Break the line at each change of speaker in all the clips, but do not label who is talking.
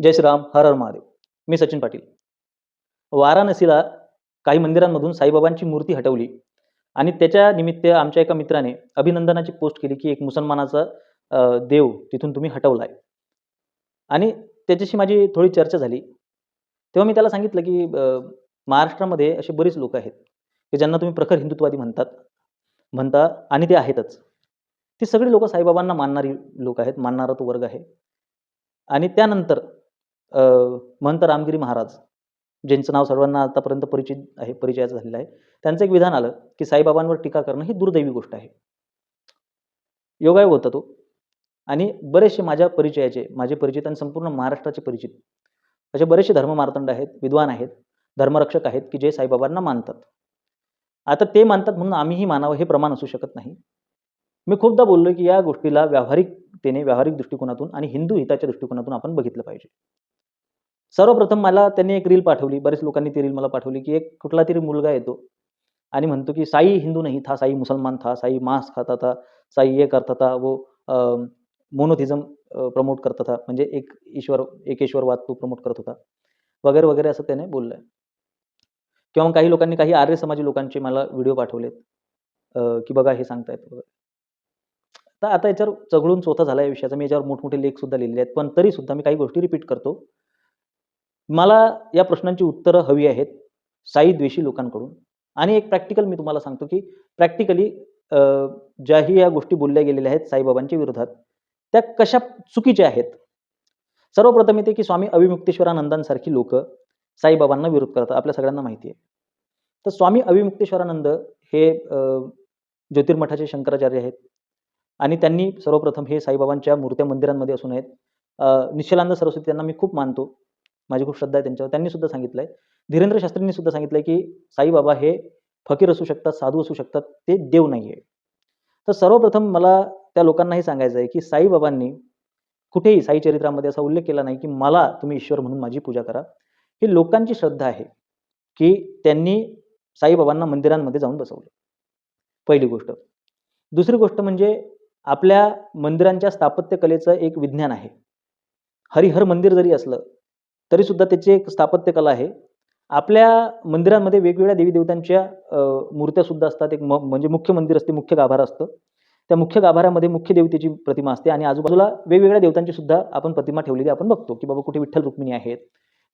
जय श्रीराम हर हर महादेव. मी सचिन पाटील. वाराणसीला काही मंदिरांमधून साईबाबांची मूर्ती हटवली आणि त्याच्या निमित्त आमच्या एका मित्राने अभिनंदनाची पोस्ट केली की एक मुसलमानाचा देव तिथून तुम्ही हटवला आहे आणि त्याच्याशी माझी थोडी चर्चा झाली. तेव्हा मी त्याला सांगितलं की महाराष्ट्रामध्ये असे बरेच लोक आहेत की ज्यांना तुम्ही प्रखर हिंदुत्ववादी म्हणतात म्हणता आणि ते आहेतच. ती सगळी लोक साईबाबांना मानणारी लोक आहेत मानणारा तो वर्ग आहे. आणि त्यानंतर महंत रामगिरी महाराज ज्यांचं नाव सर्वांना आतापर्यंत परिचित आहे परिचयाचं झालेलं आहे त्यांचं एक विधान आलं की साईबाबांवर टीका करणं ही दुर्दैवी गोष्ट आहे. योगायोग होता तो. आणि बरेचसे माझ्या परिचयाचे माझे परिचित आणि संपूर्ण महाराष्ट्राचे परिचित असे बरेचसे धर्ममार्तंड आहेत विद्वान आहेत धर्मरक्षक आहेत की जे साईबाबांना मानतात. आता ते मानतात म्हणून आम्हीही मानावं हे प्रमाण असू शकत नाही. मी खूपदा बोललो की या गोष्टीला व्यावहारिकतेने व्यावहारिक दृष्टिकोनातून आणि हिंदू हिताच्या दृष्टिकोनातून आपण बघितलं पाहिजे. सर्वप्रथम मला त्यांनी एक रील पाठवली. बरेच लोकांनी ती रील मला पाठवली की एक कुठला तरी मुलगा येतो आणि म्हणतो की साई हिंदू नाही था साई मुसलमान था साई मांस खाता था साई ये करता था वो मोनोथिझम प्रमोट करता था. म्हणजे एक ईश्वर एकेश्वरवाद तो प्रमोट करत होता. वगैरे वगैरे असं त्याने बोललं आहे किंवा काही लोकांनी काही आर्य समाजी लोकांचे मला व्हिडिओ पाठवलेत. की बघा हे सांगतायत वगैरे. तर आता याच्यावर चघळून चोथा झाला या विषयाचा. मी याच्यावर मोठमोठे लेख सुद्धा आहेत. पण तरी सुद्धा मी काही गोष्टी रिपीट करतो. मला या प्रश्नांची उत्तरं हवी आहेत साई द्वेषी लोकांकडून. आणि एक प्रॅक्टिकल मी तुम्हाला सांगतो की प्रॅक्टिकली ज्याही या गोष्टी बोलल्या गेलेल्या आहेत साईबाबांच्या विरोधात त्या कशा चुकीच्या आहेत? सर्वप्रथम येते की स्वामी अविमुक्तेश्वरानंदांसारखी लोक साईबाबांना विरोध करतात आपल्या सगळ्यांना माहिती आहे. तर स्वामी अविमुक्तेश्वरानंद हे ज्योतिर्मठाचे शंकराचार्य आहेत. आणि त्यांनी सर्वप्रथम हे साईबाबांच्या मूर्त्या मंदिरांमध्ये असून आहेत. निश्चलानंद सरस्वती त्यांना मी खूप मानतो. माझी खूप श्रद्धा आहे त्यांच्यावर. त्यांनी सुद्धा सांगितलंय. धीरेंद्र शास्त्रींनी सुद्धा सांगितलंय की साईबाबा हे फकीर असू शकतात साधू असू शकतात ते देव नाही आहे तर सर्वप्रथम मला त्या लोकांनाही सांगायचं आहे की साईबाबांनी कुठेही साई चरित्रामध्ये असा उल्लेख केला नाही की मला तुम्ही ईश्वर म्हणून माझी पूजा करा. ही लोकांची श्रद्धा आहे की त्यांनी साईबाबांना मंदिरांमध्ये जाऊन बसवलं. पहिली गोष्ट. दुसरी गोष्ट म्हणजे आपल्या मंदिरांच्या स्थापत्यकलेचं एक विज्ञान आहे. हरिहर मंदिर जरी असलं तरी सुद्धा त्याची एक स्थापत्यकला आहे. आपल्या मंदिरांमध्ये वेगवेगळ्या देवी देवतांच्या मूर्त्या सुद्धा असतात. एक म म्हणजे मुख्य मंदिर असते मुख्य गाभारा असतं. त्या मुख्य गाभाऱ्यामध्ये मुख्य देवतेची प्रतिमा असते आणि आजूबाजूला वेगवेगळ्या देवतांची सुद्धा आपण प्रतिमा ठेवलेली आपण बघतो की बाबा कुठे विठ्ठल रुक्मिणी आहेत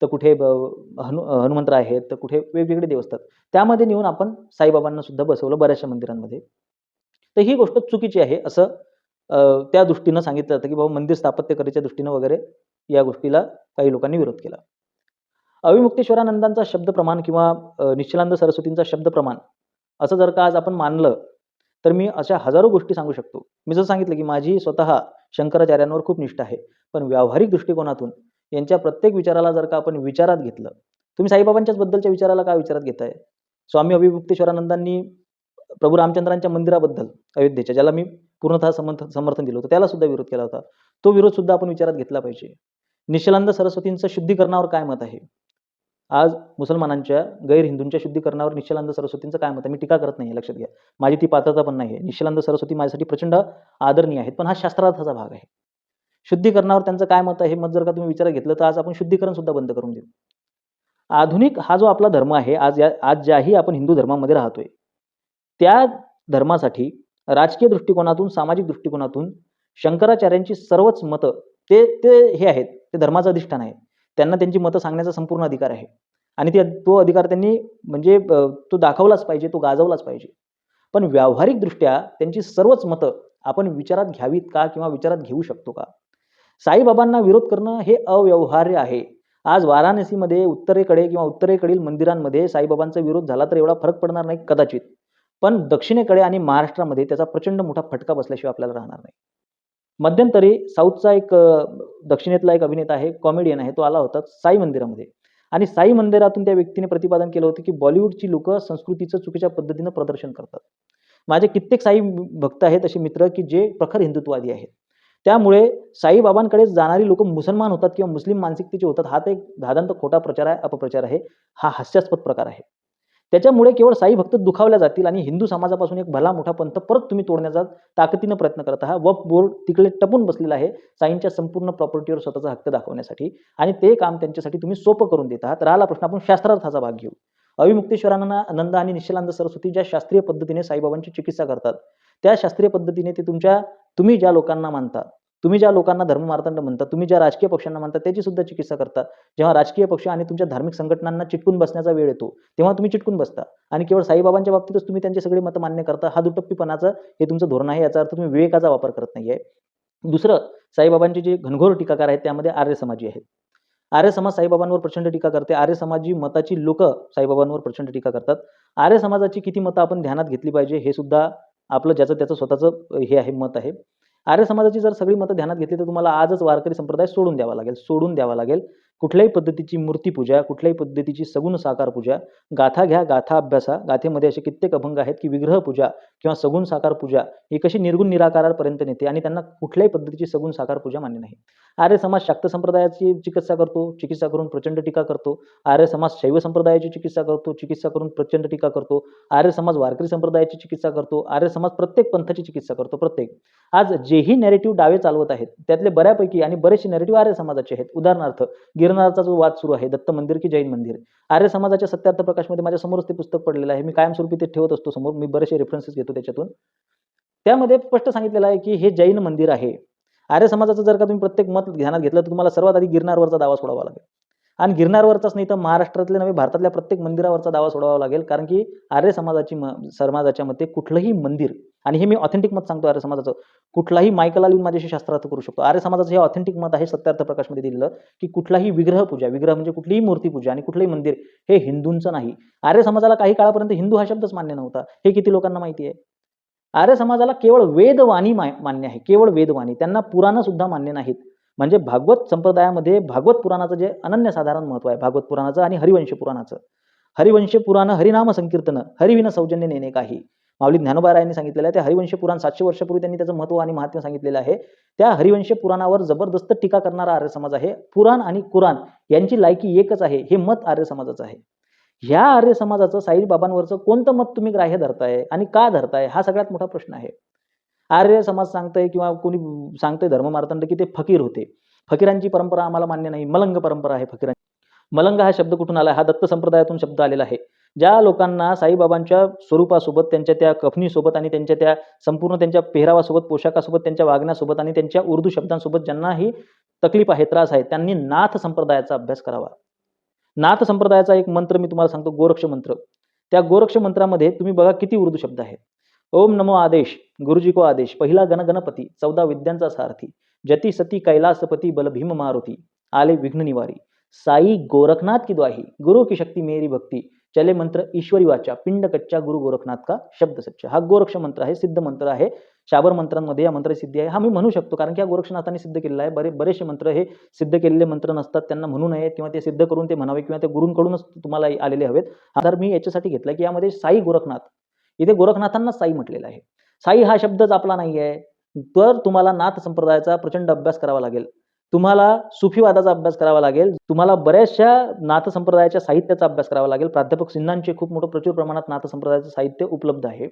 तर कुठे ब- हनु हनुमंत आहेत तर कुठे वेगवेगळे देव असतात. त्यामध्ये नेऊन आपण साईबाबांना सुद्धा बसवलं बऱ्याचशा मंदिरांमध्ये. तर ही गोष्ट चुकीची आहे असं त्या दृष्टीनं सांगितलं जातं की बाबा मंदिर स्थापत्यकलेच्या दृष्टीनं वगैरे या गोष्टीला काही लोकांनी विरोध केला. अविमुक्तेश्वरानंदांचा शब्द प्रमाण किंवा निश्चलानंद सरस्वतींचा शब्द प्रमाण असं जर का आज आपण मानलं तर मी अशा हजारो गोष्टी सांगू शकतो. मी जसं सांगितलं की माझी स्वतः शंकराचार्यांवर खूप निष्ठा आहे पण व्यावहारिक दृष्टिकोनातून यांच्या प्रत्येक विचाराला जर का आपण विचारात घेतलं तुम्ही साईबाबांच्याच बद्दलच्या विचाराला का विचारात घेताय? स्वामी अभिमुक्तेश्वरानंदांनी प्रभू रामचंद्रांच्या मंदिराबद्दल अयोध्येच्या ज्याला मी पूर्णतः समर्थ समर्थन दिलं होतं. त्याला सुद्धा विरोध केला होता. तो विरोध सुद्धा आपण विचारात घेतला पाहिजे. निशलानंद सरस्वतींचं शुद्धीकरणावर काय मत आहे? आज मुसलमानांच्या गैर हिंदूंच्या शुद्धीकरणावर निशलानंद सरस्वतींचं काय मत आहे? मी टीका करत नाही लक्षात घ्या. माझी ती पात्रता पण नाही आहे निशलानंद सरस्वती माझ्यासाठी प्रचंड आदरणीय आहेत पण हा शास्त्रार्थाचा भाग आहे. शुद्धीकरणावर त्यांचं काय मत आहे हे मत जर का तुम्ही विचारात घेतलं तर आज आपण शुद्धीकरण सुद्धा बंद करून देऊ. आधुनिक हा जो आपला धर्म आहे आज या आज ज्याही आपण हिंदू धर्मामध्ये राहतोय त्या धर्मासाठी राजकीय दृष्टिकोनातून सामाजिक दृष्टिकोनातून शंकराचार्यांची सर्वच मतं ते ते हे आहेत ते धर्माचं अधिष्ठान आहे. त्यांना त्यांची मतं सांगण्याचा संपूर्ण अधिकार आहे. आणि ते तो अधिकार त्यांनी म्हणजे तो दाखवलाच पाहिजे तो गाजवलाच पाहिजे. पण व्यावहारिकदृष्ट्या त्यांची सर्वच मतं आपण विचारात घ्यावीत का किंवा विचारात घेऊ शकतो का? साईबाबांना विरोध करणं हे अव्यवहार्य आहे. आज वाराणसीमध्ये उत्तरेकडे किंवा उत्तरेकडील मंदिरांमध्ये साईबाबांचा विरोध झाला तर एवढा फरक पडणार नाही कदाचित. पण दक्षिणेकडे आणि महाराष्ट्रामध्ये त्याचा प्रचंड मोठा फटका बसल्याशिवाय आपल्याला राहणार नाही. मध्यंतरी साऊथचा एक दक्षिणेतला एक अभिनेता आहे कॉमेडियन आहे तो आला होता साई मंदिरामध्ये. आणि साई मंदिरातून त्या व्यक्तीने प्रतिपादन केलं होतं की बॉलिवूडची लोक संस्कृतीचं चुकीच्या पद्धतीनं प्रदर्शन करतात. माझे कित्येक साई भक्त आहेत असे मित्र की जे प्रखर हिंदुत्ववादी आहेत. त्यामुळे साईबाबांकडे जाणारी लोक मुसलमान होतात किंवा मुस्लिम मानसिकतेचे होतात हा तर एक धादांत खोटा प्रचार आहे अपप्रचार आहे हा हास्यास्पद प्रकार आहे. त्याच्यामुळे केवळ साई भक्त दुखावल्या जातील आणि हिंदू समाजापासून एक भला मोठा पंथ परत तुम्ही तोडण्याचा ताकदीनं प्रयत्न करत आहात. वफ बोर्ड तिकडे टपून बसलेला आहे साईंच्या संपूर्ण प्रॉपर्टीवर स्वतःचा हक्क दाखवण्यासाठी आणि ते काम त्यांच्यासाठी तुम्ही सोपं करून देत आहात. राहिला प्रश्न आपण शास्त्रार्थाचा भाग घेऊ. अविमुक्तेश्वरांना आनंद आणि निश्चलानंद सरस्वती ज्या शास्त्रीय पद्धतीने साईबाबांची चिकित्सा करतात त्या शास्त्रीय पद्धतीने ते तुमच्या तुम्ही ज्या लोकांना मानता तुम्ही ज्या लोकांना धर्ममार्तंड म्हणता तुम्ही ज्या राजकीय पक्षांना म्हणता त्याची सुद्धा चिकित्सा करता. जेव्हा राजकीय पक्ष आणि तुमच्या धार्मिक संघटनांना चिटकून बसण्याचा वेळ येतो तेव्हा तुम्ही चिटकून बसता. आणि केवळ साईबाबांच्या बाबतीतच तुम्ही त्यांचे सगळे मतं मान्य करता हा दुटप्पीपणाचं हे तुमचं धोरण आहे याचा अर्थ तुम्ही विवेकाचा वापर करत नाही आहे दुसरं साईबाबांचे जे घनघोर टीकाकार आहेत त्यामध्ये आर्य समाजी आहेत. आर्य समाज साईबाबांवर प्रचंड टीका करते. आर्य समाजी मताची लोक साईबाबांवर प्रचंड टीका करतात. आर्य समाजाची किती मतं आपण ध्यानात घेतली पाहिजे हे सुद्धा आपलं ज्याचं त्याचं स्वतःचं हे आहे मत आहे. आर्य समाजाची जर सगळी मतं ध्यानात घेतली तर तुम्हाला आजच वारकरी संप्रदाय सोडून द्यावा लागेल सोडून द्यावा लागेल. कुठल्याही पद्धतीची मूर्तीपूजा कुठल्याही पद्धतीची सगुण साकार पूजा गाथा घ्या गाथा अभ्यासा गाथेमध्ये असे कित्येक अभंग आहेत की विग्रह पूजा किंवा सगुण साकार पूजा ही कशी निर्गुण निराकारापर्यंत नेते आणि त्यांना कुठल्याही पद्धतीची सगुण साकार पूजा मान्य नाही. आर्य समाज शाक्त संप्रदायाची चिकित्सा करतो चिकित्सा करून प्रचंड टीका करतो. आर्य समाज शैव संप्रदायाची चिकित्सा करतो चिकित्सा करून प्रचंड टीका करतो. आर्य समाज वारकरी संप्रदायाची चिकित्सा करतो. आर्य समाज प्रत्येक पंथाची चिकित्सा करतो प्रत्येक. आज जेही नॅरेटिव्ह डावे चालवत आहेत त्यातले बऱ्यापैकी आणि बरेचसे नॅरेटिव्ह आर्य समाजाचे आहेत. उदाहरणार्थ गिरनारचा जो वाद सुरू आहे दत्त मंदिर की जैन मंदिर? आर्य समाजाच्या सत्यार्थ प्रकाशमध्ये माझ्या समोरच ते पुस्तक पडलेलं आहे. मी कायमस्वरूपी ते ठेवत असतो समोर. मी बरेचसे रेफरन्सेस घेतो त्याच्यातून. त्यामध्ये स्पष्ट सांगितलेलं आहे की हे जैन मंदिर आहे. आर्य समाजाचं जर का तुम्ही प्रत्येक मत ध्यानात घेतलं तर तुम्हाला सर्वात आधी गिरनारवरचा दावा सोडावा लागेल. आणि गिरनारवरचाच नाही तर महाराष्ट्रातल्या नव्हे भारतातल्या प्रत्येक मंदिरावरचा दावा सोडावा लागेल. कारण की आर्य समाजाची म समाजाच्या मते कुठलंही मंदिर आणि हे मी ऑथेंटिक मत सांगतो आर्य समाजाचं. कुठलाही मायकला लिहून माझ्याशी शास्त्रार्थ करू शकतो. आर्य समाजाचं हे ऑथेंटिक मत आहे सत्यार्थ प्रकाशमध्ये दिलेलं की कुठलाही विग्रह पूजा विग्रह म्हणजे कुठलीही मूर्ती पूजा आणि कुठलंही मंदिर हे हिंदूंचं नाही. आर्य समाजाला काही काळापर्यंत हिंदू हा शब्दच मान्य नव्हता. हे किती लोकांना माहिती आहे? आर्य समाजाला केवळ वेदवाणी मान्य आहे. केवळ वेदवाणी. त्यांना पुराणं सुद्धा मान्य नाहीत. म्हणजे भागवत संप्रदायामध्ये भागवत पुराणाचं जे अनन्यसाधारण महत्त्व आहे भागवत पुराणाचं आणि हरिवंश पुराणाचं. हरिवंश पुराण हरिनाम संकीर्तन हरिविन सौजन्य नेणे काही. माऊली ज्ञानोबारायांनी सांगितलेलं आहे. ते हरिवंश पुराण सातशे वर्षापूर्वी त्यांनी त्याचं महत्त्व आणि महात्म्य सांगितलेलं आहे. त्या हरिवंश पुराणावर जबरदस्त टीका करणारा आर्य समाज आहे. पुराण आणि कुराण यांची लायकी एकच आहे. हे मत आर्य समाजाचं आहे. ह्या आर्य समाजाचं साईबाबांवरचं कोणतं मत तुम्ही ग्राह्य धरताय आणि का धरताय? हा सगळ्यात मोठा प्रश्न आहे. आर्य समाज सांगतंय किंवा कोणी सांगतंय धर्ममार्तंड की ते फकीर होते. फकीरांची परंपरा आम्हाला मान्य नाही. मलंग परंपरा आहे फकीरांची. मलंग हा शब्द कुठून आला? हा दत्त संप्रदायातून शब्द आलेला आहे. ज्या लोकांना साईबाबांच्या स्वरूपासोबत त्यांच्या त्या कफनीसोबत आणि त्यांच्या त्या संपूर्ण त्यांच्या पेहरावासोबत पोशाखासोबत त्यांच्या वागण्यासोबत आणि त्यांच्या उर्दू शब्दांसोबत ज्यांनाही तकलीफ आहे त्रास आहे त्यांनी नाथ संप्रदायाचा अभ्यास करावा. नाथ संप्रदायाचा एक मंत्र मी तुम्हाला सांगतो गोरक्ष मंत्र. त्या गोरक्ष मंत्रामध्ये तुम्ही बघा किती उर्दू शब्द आहेत ओम नमो आदेश गुरुजी को आदेश पहिला गण गणपती चौदा विद्यांचा सारथी जती सती कैलासपती बल भीम मारुती आले विघ्न निवारी साई गोरखनाथ की द्वाही गुरु की शक्ती मेरी भक्ती चले मंत्र ईश्वरी वाचा पिंड कच्चा गुरु गोरखनाथ का शब्द सच्चा. हा गोरक्ष मंत्र आहे सिद्ध मंत्र आहे. शाबर मंत्रांमध्ये या मंत्र सिद्धी आहे. हा मी म्हणू शकतो कारण की हा गोरक्षनाथाने सिद्ध केलेला आहे. बरे बरेचसे मंत्र हे सिद्ध केलेले मंत्र नसतात त्यांना म्हणू नये किंवा ते सिद्ध करून ते म्हणावे किंवा ते गुरूंकडूनच तुम्हाला आलेले हवेत. तर मी याच्यासाठी घेतलं की यामध्ये साई गोरखनाथ. इथे गोरखनाथांना साई म्हटलेलं आहे. साई हा शब्दच आपला नाही आहे तर तुम्हाला नाथ संप्रदायाचा प्रचंड अभ्यास करावा लागेल. तुम्हाला सुफीवादाचा अभ्यास करावा लागेल. तुम्हाला बऱ्याचशा नाथ संप्रदायाच्या साहित्याचा अभ्यास करावा लागेल. प्राध्यापक सिन्हांचे खूप मोठं प्रचुर प्रमाणात नाथसंप्रदायाचं साहित्य उपलब्ध आहे.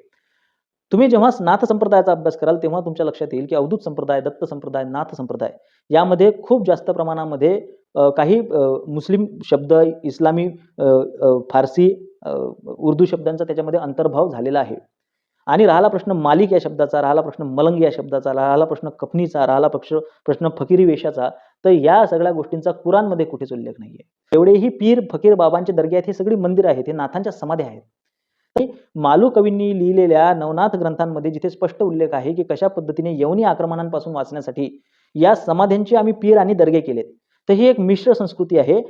तुम्ही जेव्हा नाथ संप्रदायाचा अभ्यास कराल तेव्हा तुमच्या लक्षात येईल की अवधूत संप्रदाय दत्त संप्रदाय नाथ संप्रदाय यामध्ये खूप जास्त प्रमाणामध्ये काही मुस्लिम शब्द इस्लामी फारसी उर्दू शब्दांचा त्याच्यामध्ये अंतर्भाव झालेला आहे. आणि राहिला प्रश्न मालिक या शब्दाचा राहिला प्रश्न मलंग या शब्दाचा राहिला प्रश्न कफनीचा राहिला पक्ष प्रश्न फकीरी वेशाचा तर या सगळ्या गोष्टींचा कुराणमध्ये कुठेच उल्लेख नाहीये. एवढेही पीर फकीर बाबांचे दर्गे आहेत हे सगळी मंदिर आहेत हे नाथांच्या समाध्या आहेत. मालू कवींनी लिहिलेल्या नवनाथ ग्रंथांमध्ये जिथे स्पष्ट उल्लेख आहे की कशा पद्धतीने यवनी आक्रमणांपासून वाचण्यासाठी या समाध्यांचे आम्ही पीर आणि दर्गे केलेत. तर ही एक मिश्र संस्कृती आहे.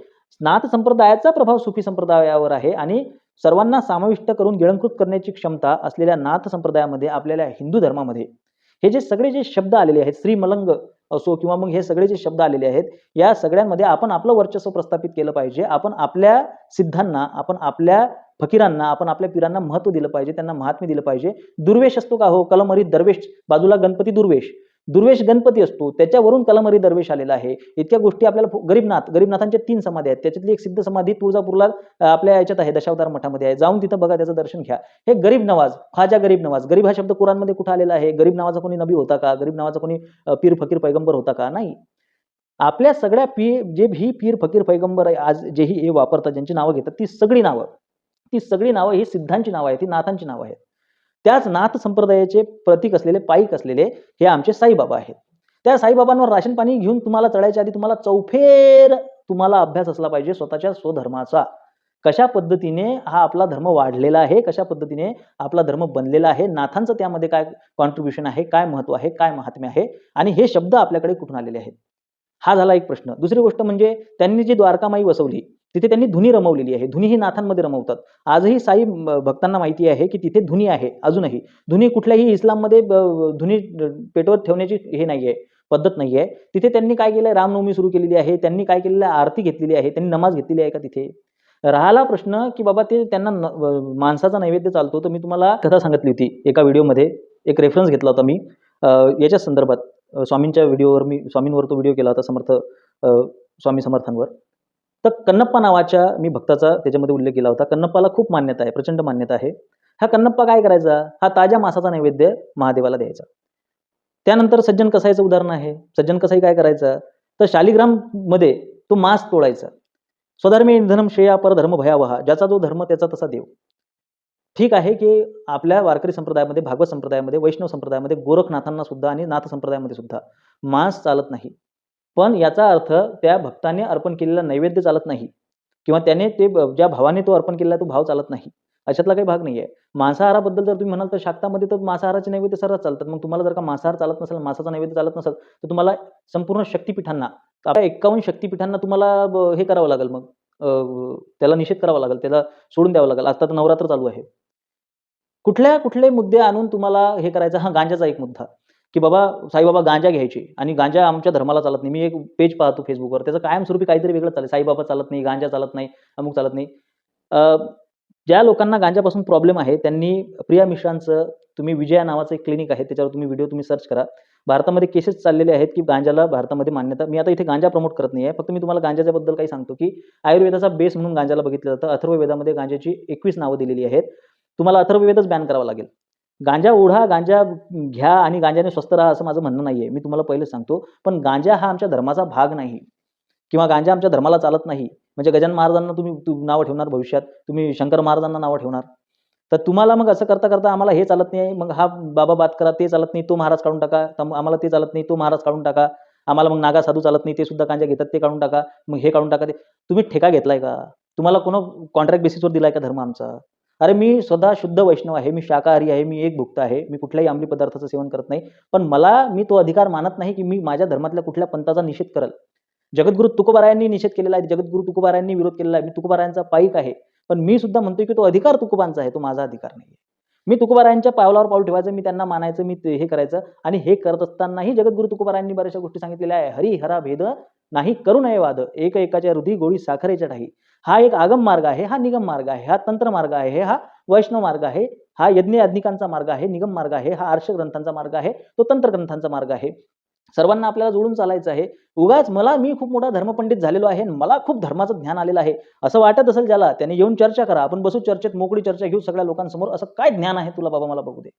नाथ संप्रदायाचा प्रभाव सुफी संप्रदायावर आहे आणि सर्वांना समाविष्ट करून गिळंकृत करण्याची क्षमता असलेल्या नाथ संप्रदायामध्ये आपल्याला हिंदू धर्मामध्ये. हे जे सगळे जे शब्द आलेले आहेत श्री मलंग असो किंवा मग हे सगळे जे शब्द आलेले आहेत या सगळ्यांमध्ये आपण आपलं वर्चस्व प्रस्थापित केलं पाहिजे. आपण आपल्या सिद्धांना आपण आपल्या फकीरांना आपण आपल्या पिरांना महत्त्व दिलं पाहिजे त्यांना महात्म्य दिलं पाहिजे. दुर्वेश असतो का हो? कलमरीत दरवेश बाजूला गणपती दुर्वेश. दुर्वेश गणपती असतो त्याच्यावरून कलमरी दरवेश आलेला आहे. इतक्या गोष्टी आपल्याला गरीबनाथ गरीबनाथांच्या तीन समाधी आहेत. त्याच्यातली एक सिद्ध समाधी तुळजापूरला आपल्या याच्यात आहे दशावतार मठामध्ये आहे. जाऊन तिथं बघा त्याचं दर्शन घ्या. हे गरीब नवाज ख्वाजा गरीब नवाज गरीब हा शब्द कुरानमध्ये कुठं आलेला आहे? गरीब नावाचा कोणी नबी होता का? गरीब नावाचा कोणी पीर फकीर पैगंबर होता का? नाही. आपल्या सगळ्या पी जे ही पीर फकीर पैगंबर आहे, आज जे ही हे वापरतात ज्यांची नावं घेतात ती सगळी नावं. ती सगळी नावं ही सिद्धांची नावं आहेत ती नाथांची नावं आहेत. त्याच नाथ संप्रदायाचे प्रतीक असलेले पाईक असलेले हे आमचे साईबाबा आहेत. त्या साईबाबांवर राशन पाणी घेऊन तुम्हाला चढायच्या आधी तुम्हाला चौफेर तुम्हाला अभ्यास असला पाहिजे स्वतःच्या स्वधर्माचा. कशा पद्धतीने हा आपला धर्म वाढलेला आहे कशा पद्धतीने आपला धर्म बनलेला आहे नाथांचं त्यामध्ये काय कॉन्ट्रीब्युशन आहे काय महत्त्व आहे काय महात्म्य आहे आणि हे शब्द आपल्याकडे कुठून आलेले आहेत? हा झाला एक प्रश्न. दुसरी गोष्ट म्हणजे त्यांनी जी द्वारकामाई वसवली तिथे त्यांनी धुनी रमवलेली आहे. धुनी ही नाथांमध्ये रमवतात. आजही साई भक्तांना माहिती आहे की तिथे धुनी आहे अजूनही. धुनी कुठल्याही इस्लाममध्ये धुनी पेटवत ठेवण्याची हे नाही आहे पद्धत नाही आहे तिथे त्यांनी काय केलं रामनवमी सुरू केलेली आहे. त्यांनी काय केलेलं? आरती घेतलेली आहे. त्यांनी नमाज घेतलेली आहे का तिथे? राहिला प्रश्न की बाबा ते त्यांना न- माणसाचा नैवेद्य चालतो. तर मी तुम्हाला कथा सांगितली होती एका व्हिडिओमध्ये. एक रेफरन्स घेतला होता मी. याच्या संदर्भात स्वामींच्या व्हिडिओवर मी स्वामींवर तो व्हिडिओ केला होता समर्थ स्वामी समर्थांवर. तर कन्नप्पा नावाच्या मी भक्ताचा त्याच्यामध्ये उल्लेख केला होता. कन्नप्पाला खूप मान्यता आहे प्रचंड मान्यता आहे. हा कन्नप्पा काय करायचा? हा ताज्या मासाचा नैवेद्य महादेवाला द्यायचा. त्यानंतर सज्जन कसाईचं उदाहरण आहे. सज्जन कसाई काय करायचा? तर शालिग्राममध्ये तो मास तोडायचा. स्वधर्मी इंधनम श्रेया परधर्म भयावहा ज्याचा जो धर्म त्याचा तसा देव. ठीक आहे की आपल्या वारकरी संप्रदायामध्ये भागवत संप्रदायामध्ये वैष्णव संप्रदायामध्ये गोरखनाथांना सुद्धा आणि नाथ संप्रदायामध्ये सुद्धा मांस चालत नाही. पण याचा अर्थ त्या भक्ताने अर्पण केलेला नैवेद्य चालत नाही. किंवा त्याने ते ज्या भावाने तो अर्पण केलेला तो भाव चालत नाही. अशातला काही भाग नाही आहे मांसाहाराबद्दल जर तुम्ही म्हणाल तर शाक्तामध्ये तर मांसाहाराचे नैवेद्य सर्रास चालतात. मग तुम्हाला जर का मांसाहार चालत नसेल मांसाचा नैवेद्य चालत नसेल तर तुम्हाला संपूर्ण शक्तिपीठांना आपल्या एक्कावन्न शक्तीपीठांना तुम्हाला हे करावं लागेल मग. अं, त्याला निषेध करावा लागेल. त्याला सोडून द्यावं लागेल. आता तर नवरात्र चालू आहे. कुठल्या कुठले मुद्दे आणून तुम्हाला हे करायचं? हा गांजाचा एक मुद्दा. की बाबा साईबाबा गांजा घ्यायचे आणि गांजा आमच्या धर्माला चालत नाही. मी एक पेज पाहतो फेसबुकवर त्याचं कायमस्वरूपी काहीतरी वेगळं चालेल साईबाबा चालत नाही गांजा चालत नाही अमुक चालत नाही. ज्या लोकांना गांजापासून प्रॉब्लेम आहे त्यांनी प्रिया मिश्रांचं तुम्ही विजया नावाचं एक क्लिनिक आहे त्याच्यावर तुम्ही व्हिडिओ तुम्ही सर्च करा. भारतामध्ये केसेस चाललेले आहेत की गांजाला भारतामध्ये मान्यता. मी आता इथे गांजा प्रमोट करत नाही आहे फक्त मी तुम्हाला गांजाच्याबद्दल काही सांगतो की आयुर्वेदाचा बेस म्हणून गांजाला बघितलं जातं. अथर्ववेदामध्ये गांजाची एकवीस नावं दिलेली आहेत. तुम्हाला अथर्ववेदच बॅन करावा लागेल. गांजा ओढा गांजा घ्या आणि गांजाने स्वस्त राहा असं माझं म्हणणं नाही आहे मी तुम्हाला पहिलं सांगतो पण गांजा हा आमच्या धर्माचा भाग नाही. किंवा गांजा आमच्या धर्माला चालत नाही. म्हणजे गजान महाराजांना तुम्ही नावं ठेवणार भविष्यात. तुम्ही शंकर महाराजांना नावं ठेवणार. तर तुम्हाला मग असं करता करता आम्हाला हे चालत नाही. मग हा बाबा बात करा ते चालत नाही तो महाराज काढून टाका. आम्हाला ते चालत नाही तो महाराज काढून टाका. आम्हाला मग नागा साधू चालत नाही ते सुद्धा गांजा घेतात ते काढून टाका. मग हे काढून टाका ते तुम्ही ठेका घेतलाय का? तुम्हाला कोण कॉन्ट्रॅक्ट बेसिसवर दिलाय का धर्म आमचा? अरे मी स्वतः शुद्ध वैष्णव आहे मी शाकाहारी आहे मी एक भुक्त आहे मी कुठल्याही अंमली पदार्थाचं सेवन करत नाही पण मला मी तो अधिकार मानत नाही की मी माझ्या धर्मातल्या कुठल्या पंथाचा निषेध करेल. जगद्गुरु तुकोबारायांनी निषेध केलेला आहे जगद्गुरु तुकोबारायांनी विरोध केलेला आहे मी तुकोबारायांचा पाईक आहे पण मी सुद्धा म्हणतोय की तो अधिकार तुकोबांचा आहे तो माझा अधिकार नाही मी तुकोबारायांच्या पावलावर पाऊल ठेवायचं मी त्यांना मानायचं मी हे करायचं आणि हे करत असतानाही जगद्गुरु तुकोबारायांनी बऱ्याचशा गोष्टी सांगितलेल्या आहे. हरी हरा भेद नाही करू नये वाद. एक एकाच्या हृदय गोळी साखरेच्या ठाई. हा एक आगम मार्ग आहे हा निगम मार्ग आहे हा तंत्र मार्ग आहे हा वैष्णव मार्ग आहे हा यज्ञ याज्ञिकांचा मार्ग आहे निगम मार्ग आहे हा आर्ष ग्रंथांचा मार्ग आहे तो तंत्र ग्रंथांचा मार्ग आहे. सर्वांना आपल्याला जोडून चालायचं आहे. उगाच मला मी खूप मोठा धर्मपंडित झालेलो आहे आणि मला खूप धर्माचं ज्ञान आलेलं आहे. असं वाटत असेल ज्याला त्याने येऊन चर्चा करा. आपण बसू चर्चेत मोकळी चर्चा घेऊ सगळ्या लोकांसमोर. असं काय ज्ञान आहे तुला बाबा मला बघू दे.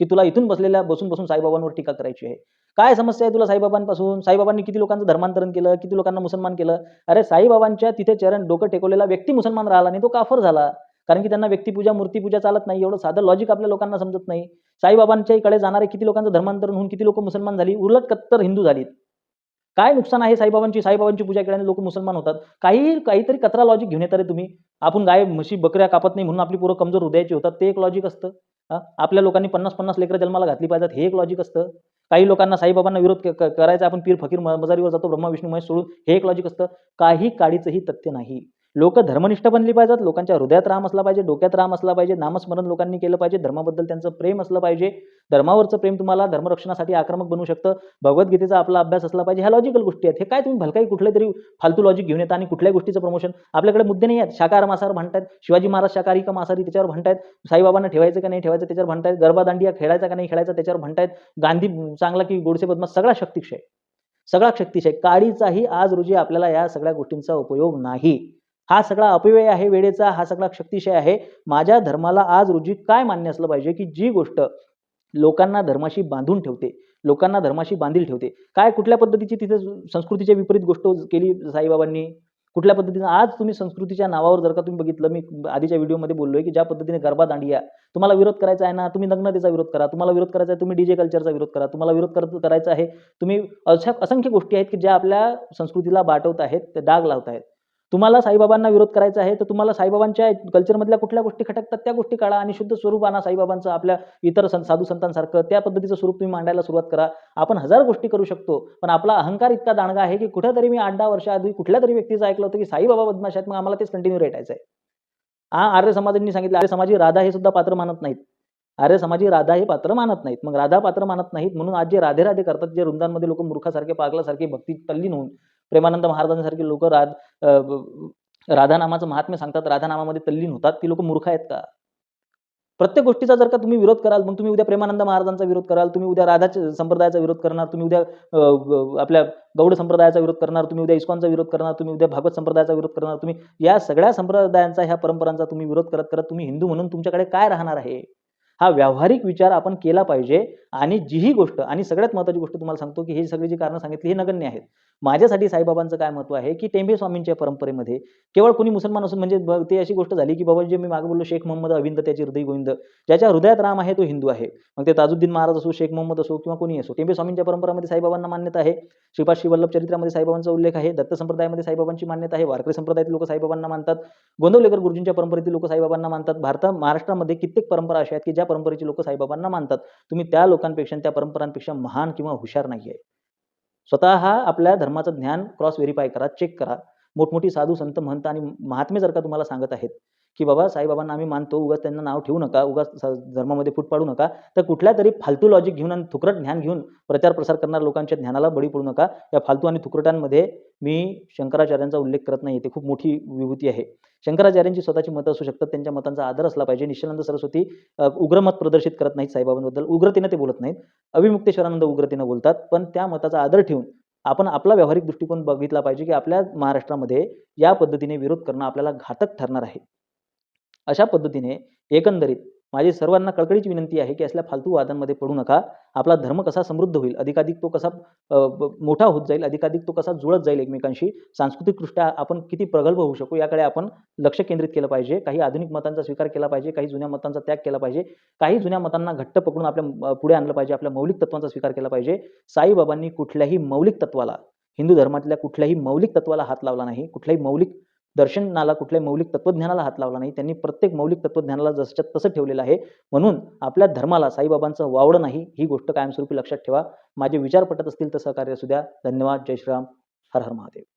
की तुला इथून बसलेल्या बसून बसून साईबाबांवर टीका करायची आहे. काय समस्या आहे तुला साईबाबांपासून? साईबाबांनी किती लोकांचं धर्मांतरण केलं? किती लोकांना मुसलमान केलं? अरे साईबाबांच्या तिथे चरण डोकं टेकवलेला व्यक्ती मुसलमान राहिला नाही तो काफर झाला. कारण की त्यांना व्यक्तिपूजा मूर्तीपूजा चालत नाही. एवढं साधं लॉजिक आपल्या लोकांना समजत नाही. साईबाबांच्या इकडे जाणारे किती लोकांचं धर्मांतरण होऊन किती लोक मुसलमान झाली उलट कत्तर हिंदू झालीत. काय नुकसान आहे साईबाबांची? साईबाबांची पूजा केल्याने लोक मुसलमान होतात. काही काहीतरी कचरा लॉजिक घेऊन येतात रे तुम्ही. आपण गाय म्हशी बकऱ्या कापत नाही म्हणून आपली पोरं कमजोर हृदयाची होतात. ते एक लॉजिक असतं. आपल्या लोकांनी पन्नास पन्नास लेकरं जन्माला घातली पाहिजेत. हे एक लॉजिक असतं. काही लोकांना साईबाबांना विरोध क- करायचा आपण पीर फकीर मजारीवर जातो. ब्रह्मा विष्णू महेश सोडून हे एक लॉजिक असतं. काही काडीचंही तथ्य नाही. लोक धर्मनिष्ठ बनली पाहिजेत लोकांच्या हृदयात राम असला पाहिजे डोक्यात राम असला पाहिजे नामस्मरण लोकांनी केलं पाहिजे धर्माबद्दल त्यांचं प्रेम असलं पाहिजे धर्मावरचं प्रेम तुम्हाला धर्मरक्षणासाठी आक्रमक बनवू शकतं भगवद्गीतेचा आपला अभ्यास असला पाहिजे ह्या लॉजिकल गोष्टी आहेत. हे काय तुम्ही भलकाही कुठले तरी फालतू लॉजिक घेऊन येता आणि कुठल्याही गोष्टीचं प्रमोशन आपल्याकडे मुद्दे नाही आहेत. शाकाहार मासार म्हणतात शिवाजी महाराज शाकाहारी का मासारी त्याच्यावर म्हणतात साईबाबांना ठेवायचं का नाही ठेवायचं त्याच्यावर म्हणतायत गरबा दांडिया खेळायचा का नाही खेळायचा त्याच्यावर म्हणतायत गांधी चांगला की गोडसे पद्मा सगळा शक्तिक्षय. सगळा शक्तिशय काळीचाही आज रोजी आपल्याला या सगळ्या गोष्टींचा उपयोग नाही. हा सगळा अपव्यय आहे वेळेचा हा सगळा शक्तिशय आहे. माझ्या धर्माला आज रोजी काय मान्य असलं पाहिजे की जी गोष्ट लोकांना धर्माशी बांधून ठेवते लोकांना धर्माशी बांधील ठेवते. काय कुठल्या पद्धतीची तिथे संस्कृतीच्या विपरीत गोष्ट केली साईबाबांनी? कुठल्या पद्धतीनं? आज तुम्ही संस्कृतीच्या नावावर जर का तुम्ही बघितलं मी आधीच्या व्हिडिओमध्ये बोललोय की ज्या पद्धतीने गरबा दांडिया तुम्हाला विरोध करायचा आहे ना तुम्ही नग्नतेचा विरोध करा तुम्हाला विरोध करायचा आहे तुम्ही डीजे कल्चरचा विरोध करा तुम्हाला विरोध कर- करायचा आहे तुम्ही अशा असंख्य गोष्टी आहेत की ज्या आपल्या संस्कृतीला बाटवत आहेत ते डाग लावत आहेत. तुम्हाला साईबाबांना विरोध करायचा आहे तर तुम्हाला साईबाबांच्या कल्चरमधल्या कुठल्या गोष्टी खटकतात त्या गोष्टी काढा आणि शुद्ध स्वरूप आणा साईबाबांचं आपल्या इतर सं- साधू संतांसारखं. त्या पद्धतीचं स्वरूप तुम्ही मांडायला सुरुवात करा. आपण हजार गोष्टी करू शकतो पण आपला अहंकार इतका दांडगा आहे की कुठेतरी मी आठ दहा वर्षाआधी कुठल्या तरी व्यक्तीचं ऐकलं होतं की साईबाबा बदमाश आहेत मग आम्हाला तेच कंटिन्यू रेटायचं आहे. हा आर्य समाजांनी सांगितलं आर्य समाजी राधा हे सुद्धा पात्र मानत नाहीत. आर्य समाजी राधा हे पात्र मानत नाहीत. मग राधा पात्र मानत नाहीत म्हणून आज जे राधे राधे करतात जे वृंदांमध्ये लोक मूर्खासारखे पागलासारखे भक्ती तल्लीन होऊन प्रेमानंद महाराजांसारखे लोक राध राधानामाचं महात्म्य सांगतात राधानामामध्ये तल्लीन होतात ती लोक मूर्ख आहेत का? प्रत्येक गोष्टीचा जर का तुम्ही विरोध कराल मग तुम्ही उद्या प्रेमानंद महाराजांचा विरोध कराल तुम्ही उद्या राधा संप्रदायाचा विरोध करणार तुम्ही उद्या आपल्या गौड संप्रदायाचा विरोध करणार तुम्ही उद्या इस्कॉनचा विरोध करणार तुम्ही उद्या भागवत संप्रदायाचा विरोध करणार तुम्ही या सगळ्या संप्रदायांचा ह्या परंपरांचा तुम्ही विरोध करत करत तुम्ही हिंदू म्हणून तुमच्याकडे काय राहणार आहे? हा व्यावहारिक विचार आपण केला पाहिजे. आणि जी ही गोष्ट आणि सगळ्यात महत्त्वाची गोष्ट तुम्हाला सांगतो की ही सगळी जी कारणं सांगितली ही नगण्य आहेत. माझ्यासाठी साईबाबांचं काय महत्त्व आहे की टेंभे स्वामींच्या परंपरेमध्ये केवळ कोणी मुसलमान असून म्हणजे ते अशी गोष्ट झाली की बाबा जे मी मागे बोललो शेख मोहम्मद अविंद त्याचे हृदय गोविंद ज्याच्या हृदयात राम आहे तो हिंदू आहे. मग ते ताजुद्दीन महाराज असो शेख मोहम्मद असो किंवा कोणी असो टेंबे स्वामींच्या परंपरामध्ये साईबाबांना मान्यता आहे. श्रीपाद श्रीवल्लभ चरित्रामध्ये साईबाबांचा उल्लेख आहे. दत्त संप्रदायामध्ये साईबाबांची मान्यता आहे. वारकरी संप्रदायातील लोक साईबाबांना मानतात. गोंदवलेकर गुरुजींच्या परंपरेतील लोक साईबाबांना मानतात. भारतात महाराष्ट्रामध्ये कित्येक परंपरा अशा आहेत की ज्या परंपरेची लोक साईबाबांना मानतात. तुम्ही त्या लोकांपेक्षा त्या परंपरांपेक्षा महान किंवा हुशार नाही आहे स्वतः आपल्या धर्माचं ज्ञान क्रॉस व्हेरीफाय करा चेक करा. मोठमोठी साधू संत महंत आणि महात्मे जर का तुम्हाला सांगत आहेत की बाबा साईबाबांना आम्ही मानतो उगाच त्यांना नाव ठेवू नका उगाच धर्मामध्ये फूट पाडू नका. तर कुठल्या तरी फालतू लॉजिक घेऊन आणि थुकरट ज्ञान घेऊन प्रचार प्रसार करणाऱ्या लोकांच्या ज्ञानाला बळी पडू नका. या फालतू आणि थुकरटांमध्ये मी शंकराचार्यांचा उल्लेख करत नाही ते खूप मोठी विभूती आहे. शंकराचार्यांची स्वतःची मतं असू शकतात त्यांच्या मतांचा आदर असला पाहिजे. निश्चलानंद सरस्वती उग्र मत प्रदर्शित करत नाहीत साईबाबांबद्दल. उग्रतेनं ते बोलत नाहीत. अविमुक्तेश्वरानंद उग्रतेनं बोलतात पण त्या मताचा आदर ठेवून आपण आपला व्यावहारिक दृष्टिकोन बघितला पाहिजे की आपल्या महाराष्ट्रामध्ये या पद्धतीने विरोध करणं आपल्याला घातक ठरणार आहे. अशा पद्धतीने एकंदरीत माझी सर्वांना कळकळीची विनंती आहे की असल्या फालतू वादांमध्ये पडू नका. आपला धर्म कसा समृद्ध होईल? अधिकाधिक तो कसा मोठा होत जाईल? अधिकाधिक तो कसा जुळत जाईल एकमेकांशी? सांस्कृतिकदृष्ट्या आपण किती प्रगल्भ होऊ शकू? याकडे आपण लक्ष केंद्रित केलं पाहिजे. काही आधुनिक मतांचा स्वीकार केला पाहिजे. काही जुन्या मतांचा त्याग केला पाहिजे. काही जुन्या मतांना घट्ट पकडून आपल्या पुढे आणलं पाहिजे. आपल्या मौलिक तत्वांचा स्वीकार केला पाहिजे. साईबाबांनी कुठल्याही मौलिक तत्वाला हिंदू धर्मातल्या कुठल्याही मौलिक तत्वाला हात लावला नाही. कुठल्याही मौलिक दर्शनाला कुठल्या मौलिक तत्वज्ञानाला हात लावला नाही त्यांनी प्रत्येक मौलिक तत्वज्ञानाला जसंच्या तसं ठेवलेलं आहे. म्हणून आपल्या धर्माला साईबाबांचं वावडं नाही ही गोष्ट कायमस्वरूपी लक्षात ठेवा. माझे विचार पटत असतील तर सहकार्य असू द्या. धन्यवाद. जय श्रीराम. हर हर महादेव.